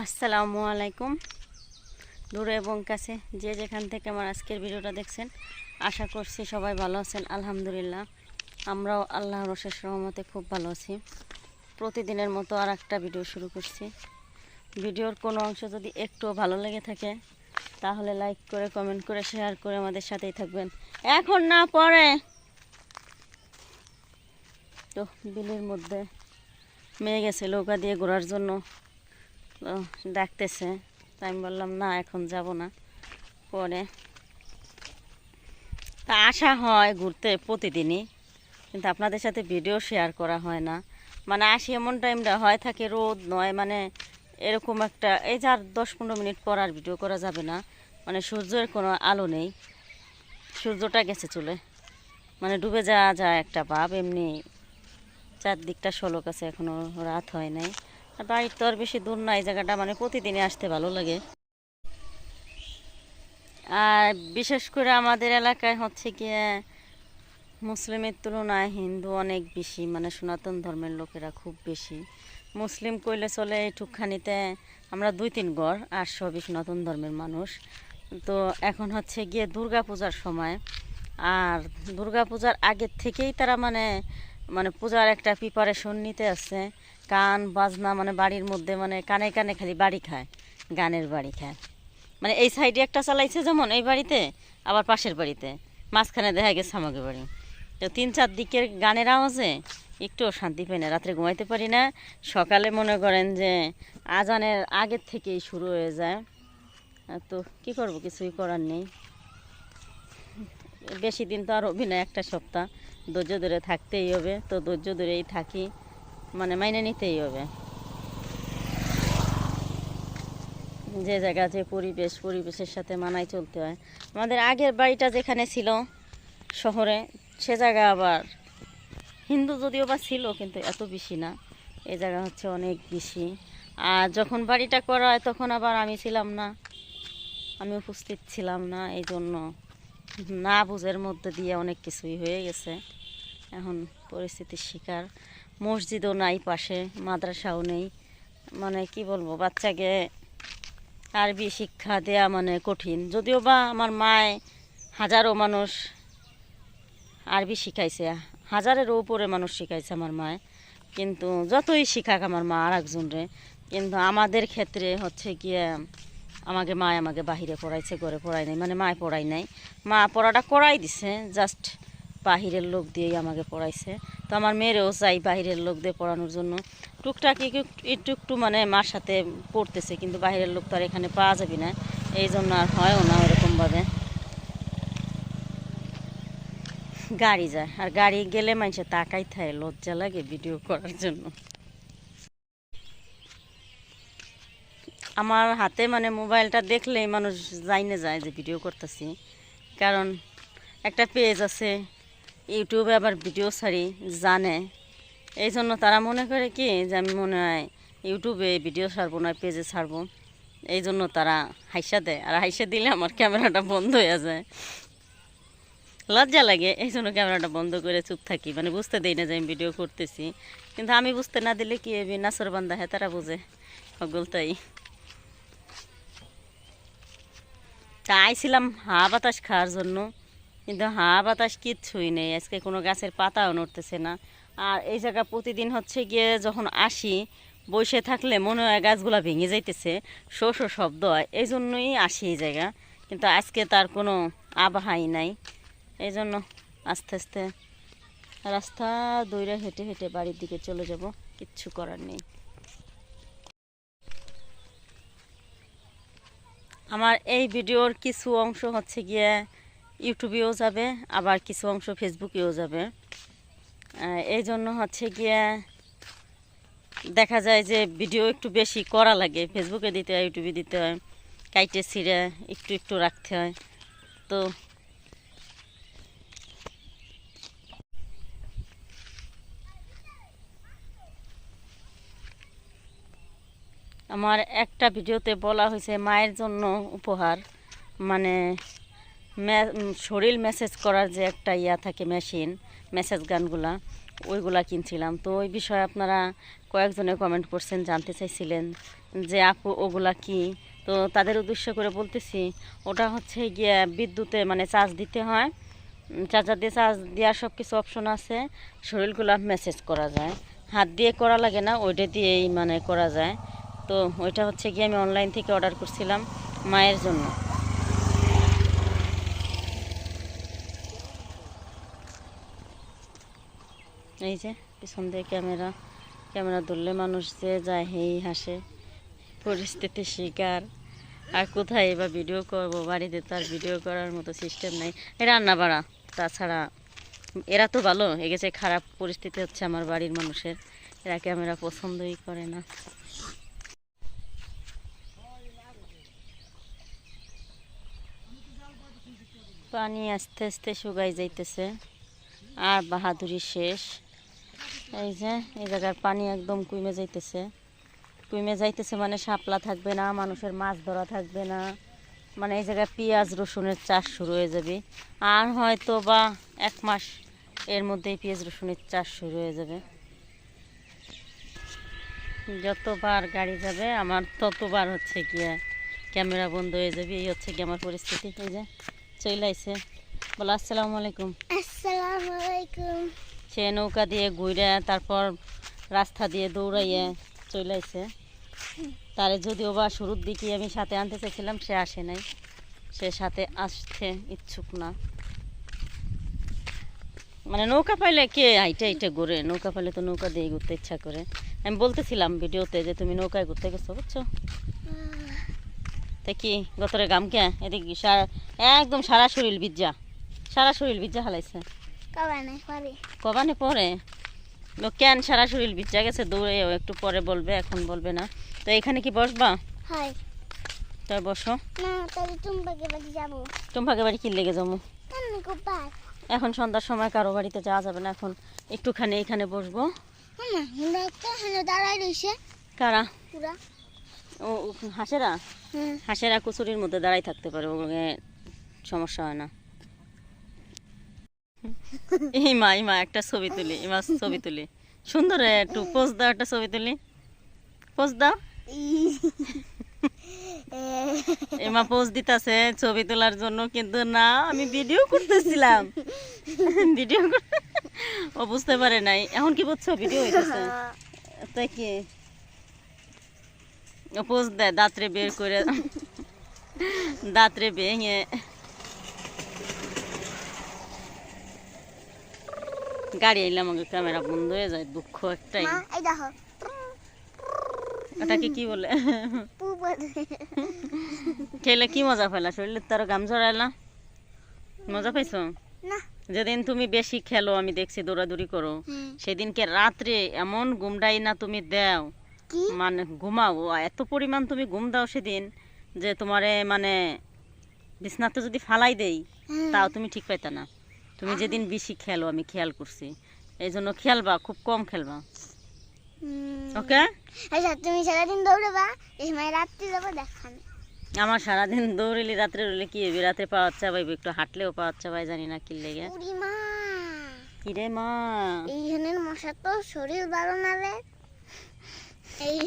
আসসালামু আলাইকুম। দূরে এবং কাছে যে যেখান থেকে আমার আজকের ভিডিওটা দেখছেন, আশা করছি সবাই ভালো আছেন, আলহামদুলিল্লাহ। আমরাও আল্লাহর রশেষ রহমতে খুব ভালো আছি। প্রতিদিনের মতো আর একটা ভিডিও শুরু করছি। ভিডিওর কোনো অংশ যদি একটু ভালো লেগে থাকে, তাহলে লাইক করে, কমেন্ট করে, শেয়ার করে আমাদের সাথেই থাকবেন। এখন না পরে। তো, বিলের মধ্যে মেয়ে গেছে নৌকা দিয়ে ঘোরার জন্য ডাকতেছে। তাই আমি বললাম, না, এখন যাব না। পরে তা আসা হয় ঘুরতে প্রতিদিনই, কিন্তু আপনাদের সাথে ভিডিও শেয়ার করা হয় না। মানে আসি এমন টাইমটা হয়, থাকে রোদ, নয় মানে এরকম একটা, এই যে আর দশ পনেরো মিনিট পর আর ভিডিও করা যাবে না। মানে সূর্যের কোনো আলো নেই। সূর্যটা গেছে চলে। মানে ডুবে যাওয়া যায় একটা ভাব, এমনি চারদিকটা সলক আছে, এখনও রাত হয় নাই। বাড়ির তো আর বেশি দূর না, এই জায়গাটা মানে প্রতিদিনই আসতে ভালো লাগে। আর বিশেষ করে আমাদের এলাকায় হচ্ছে গিয়ে মুসলিমের তুলনায় হিন্দু অনেক বেশি মানে সনাতন ধর্মের লোকেরা খুব বেশি। মুসলিম কইলে চলে এইটুকখানিতে আমরা দুই তিন গড় আর সবই সনাতন ধর্মের মানুষ। তো এখন হচ্ছে গিয়ে দুর্গা পূজার সময়, আর দুর্গা পূজার আগের থেকেই তারা মানে মানে পূজার একটা প্রিপারেশন নিতে আছে গান, বাজনা মানে বাড়ির মধ্যে মানে কানে কানে খালি বাড়ি খায়, গানের বাড়ি খায়। মানে এই সাইডে একটা চালাইছে যেমন এই বাড়িতে, আবার পাশের বাড়িতে। মাঝখানে দেখা গেছে আমাকে বাড়ি। তো তিন চার দিকের গানের আওয়াজে একটুও শান্তি পাই না, রাত্রে ঘুমাইতে পারি না। সকালে মনে করেন যে আজানের আগের থেকেই শুরু হয়ে যায়। তো কি করব, কিছুই করার নেই। বেশি দিন তো আর অভিনয় একটা সপ্তাহ, ধৈর্য ধরে থাকতেই হবে। তো ধৈর্য ধরেই থাকি। মানে মাইনে নিতেই হবে। যে জায়গা, যে পরিবেশ, পরিবেশের সাথে মানায় চলতে হয়। আমাদের আগের বাড়িটা যেখানে ছিল শহরে, সে জায়গা আবার হিন্দু যদিও বা ছিল, কিন্তু এত বেশি না। এই জায়গা হচ্ছে অনেক বেশি। আর যখন বাড়িটা করা হয়, তখন আবার আমি ছিলাম না। আমি উপস্থিত ছিলাম না, এই জন্য না বুঝের মধ্যে দিয়ে অনেক কিছুই হয়ে গেছে। এখন পরিস্থিতির শিকার। মসজিদও নাই পাশে, মাদ্রাসাও নেই। মানে কি বলব, বাচ্চাকে আরবি শিক্ষা দেয়া মানে কঠিন। যদিও বা আমার মায় হাজারো মানুষ আরবি শিখাইছে হাজারের উপরে মানুষ শিখাইছে আমার মায়। কিন্তু যতই শিখাক আমার মা আর একজনরে কিন্তু আমাদের ক্ষেত্রে হচ্ছে গিয়ে আমাকে মায় আমাকে বাহিরে পড়াইছে, ঘরে পড়াই নাই মানে মায় পড়াই নাই। মা পড়াটা করাই দিছে জাস্ট বাহিরের লোক দিয়েই আমাকে পড়াইছে। তো আমার মেয়েরও চাই বাহিরের লোক দিয়ে পড়ানোর জন্য। টুকটাক একটু একটু মানে মার সাথে পড়তেছে, কিন্তু বাহিরের লোক তো আর এখানে পাওয়া যাবে না। এই জন্য আর হয়ও না ওরকমভাবে। গাড়ি যায়, আর গাড়ি গেলে মানুষের তাকাই থাকে, লজ্জা লাগে ভিডিও করার জন্য। আমার হাতে মানে মোবাইলটা দেখলেই মানুষ জাইনে যায় যে ভিডিও করতেছি। কারণ একটা পেজ আছে ইউটিউবে আবার ভিডিও ছাড়ি, জানে। এই জন্য তারা মনে করে কি যে আমি মনে হয় ইউটিউবে ভিডিও ছাড়বো না, পেজে ছাড়বো। এই জন্য তারা হাইসা দেয়। আর হাইসা দিলে আমার ক্যামেরাটা বন্ধ হয়ে যায়। লজ্জা লাগে এই জন্য ক্যামেরাটা বন্ধ করে চুপ থাকি। মানে বুঝতে দেই না যে আমি ভিডিও করতেছি। কিন্তু আমি বুঝতে না দিলে কি হবে নাচর বান্ধা হ্যাঁ তারা বুঝে। সকল তাই। তা আইছিলাম হাওয়া বাতাস খাওয়ার জন্য। কিন্তু হাওয়া বাতাস কিচ্ছুই নেই। আজকে কোনো গাছের পাতাও নড়তেছে না। আর এই জায়গা প্রতিদিন হচ্ছে গিয়ে যখন আসি, বসে থাকলে মনে হয় গাছগুলো ভেঙে যাইতেছে শো শো শব্দ হয়। এই জন্যই আসি এই জায়গা। কিন্তু আজকে তার কোনো আবহাই নাই। এই জন্য আস্তে আস্তে রাস্তা দৌড়ে হেঁটে হেঁটে বাড়ির দিকে চলে যাব। কিচ্ছু করার নেই। আমার এই ভিডিওর কিছু অংশ হচ্ছে গিয়ে ইউটিউবেও যাবে, আবার কিছু অংশ ফেসবুকেও যাবে। এই জন্য হচ্ছে গিয়ে দেখা যায় যে ভিডিও একটু বেশি করা লাগে, ফেসবুকে দিতে হয়, ইউটিউবে দিতে হয়, কাইটে ছিঁড়ে একটু একটু রাখতে হয়। তো আমার একটা ভিডিওতে বলা হয়েছে, মায়ের জন্য উপহার মানে শরীর মেসেজ করার যে একটা ইয়া থাকে মেশিন মেসেজ গানগুলা, ওইগুলা কিনছিলাম। তো ওই বিষয়ে আপনারা কয়েকজনে কমেন্ট করছেন, জানতে চাইছিলেন যে আপু, ওগুলা কি? তো তাদের উদ্দেশ্য করে বলতেছি, ওটা হচ্ছে গিয়ে বিদ্যুতে মানে চার্জ দিতে হয়। চার্জার দিয়ে চার্জ দেওয়ার সব কিছু অপশন আছে, শরীরগুলা মেসেজ করা যায়। হাত দিয়ে করা লাগে না, ওইটা দিয়েই মানে করা যায়। তো ওইটা হচ্ছে গিয়ে আমি অনলাইন থেকে অর্ডার করছিলাম মায়ের জন্য। এই যে, পিছন দিয়ে ক্যামেরা ক্যামেরা ধরলে মানুষ যে যায়, হেই হাসে। পরিস্থিতি শিকার। আর কোথায় এবার ভিডিও করব? বাড়িতে তো আর ভিডিও করার মতো সিস্টেম নেই। রান্না বাড়া তাছাড়া এরা তো ভালো এগেছে খারাপ পরিস্থিতি হচ্ছে আমার বাড়ির মানুষের। এরা ক্যামেরা পছন্দই করে না। পানি আস্তে আস্তে শুকাই যাইতেছে। আর বাহাদুরি শেষ। এই যে, এই জায়গার পানি একদম কুইমে যাইতেছে। কুইমে যাইতেছে মানে শাপলা থাকবে না, মানুষের মাছ ধরা থাকবে না। মানে এই জায়গায় পেঁয়াজ, রসুনের চাষ শুরু হয়ে যাবে। আর হয়তো বা এক মাস এর মধ্যেই পেঁয়াজ, রসুনের চাষ শুরু হয়ে যাবে। যতবার গাড়ি যাবে, আমার ততবার হচ্ছে গিয়ে ক্যামেরা বন্ধ হয়ে যাবে। এই হচ্ছে কি আমার পরিস্থিতি। এই যে চলে আইছে বলো, আসসালামু আলাইকুম। আসসালামু আলাইকুম। সে নৌকা দিয়ে ঘুরে তারপর রাস্তা দিয়ে দৌড়াইয়ে চলে আইছে তারে যদিও বা শুরুর দিকে আমি সাথে আনতে চাইছিলাম সে আসে নাই। সে সাথে আসতে ইচ্ছুক না। মানে নৌকা পাইলে কে হাইটে হাইটে ঘুরে? নৌকা পাইলে তো নৌকা দিয়ে ঘুরতে ইচ্ছা করে। আমি বলতেছিলাম ভিডিওতে যে তুমি নৌকায় ঘুরতে গেছো, বুঝছ? তা কি, গতরে গাম কে এদিকে সারা, একদম সারা শরীর বিজ্জা সারা শরীর বিজ্জা হালাইছে। কাবানে পারি। কেন সারা শরীর বিচ্চা গেছে দৌড়ে ও একটু পরে বলবে এখন বলবে না। তো এখানে কি বসবা? হয়। তাই বসো। না তাহলে টুম্পাকে বাড়ি যাব। বাড়ি কি লেগে যাব? এখন সন্ধ্যার সময় কারও বাড়িতে যাওয়া যাবে না এখন একটুখানি এখানে বসবো। কারা? পুরা। ও হাঁসেরা? হাঁসেরা কুচুরির মধ্যে দাঁড়াই থাকতে পারে ও সমস্যা হয় না। এই মা মা একটা ছবি তুলি এই মা ছবি তুলি। সুন্দর একটু পোজ দাও, একটা ছবি তুলি। পোজ দাও। এমা পোজ দিতেছে ছবি তোলার জন্য, কিন্তু না, আমি ভিডিও করতেছিলাম। ভিডিও ও বুঝতে পারে নাই। এখন কি বুঝছ ভিডিও হইতেছে। তাই কি? পোজ দেয় দাঁতরে বের করে দাঁতরে ভেঙে গাড়ি এলে আমাকে ক্যামেরা বন্ধ হয়ে যায় দুঃখ একটাই মা এই দেখো। ওটাকে কি বলে? খেলে কি মজা পাইলা? শরীরে তার গাম জড়াইলা মজা পাইছো? না। যেদিন তুমি বেশি খেলো আমি দেখছি দৌড়াদৌড়ি করো। সেদিনকে রাত্রে এমন ঘুমটাই না তুমি দাও। কি? মানে ঘুমাও। এত পরিমাণ তুমি ঘুম দাও সেদিন যে তোমারে মানে বিছনাতে যদি ফালাই দেই তাও তুমি ঠিক পাইতা না। তুমি যেদিন বেশি খেলো আমি খেয়াল করছি। এই জন্য খেলবা খুব কম খেলবা। ওকে? আচ্ছা তুমি সারাদিন দৌড়াবা? এই সময় রাত্রি যাব দেখানে আমার সারাদিন দৌড়িলি রাত্রে রইলে কি হবে রাত্রে পাওয়ার চাবাইব একটু হাঁটলেও পাওয়ার চাবাই জানি না কি লেগে। কিরে মা? এইখানের মশা তো শরীর ভালো না রে। এই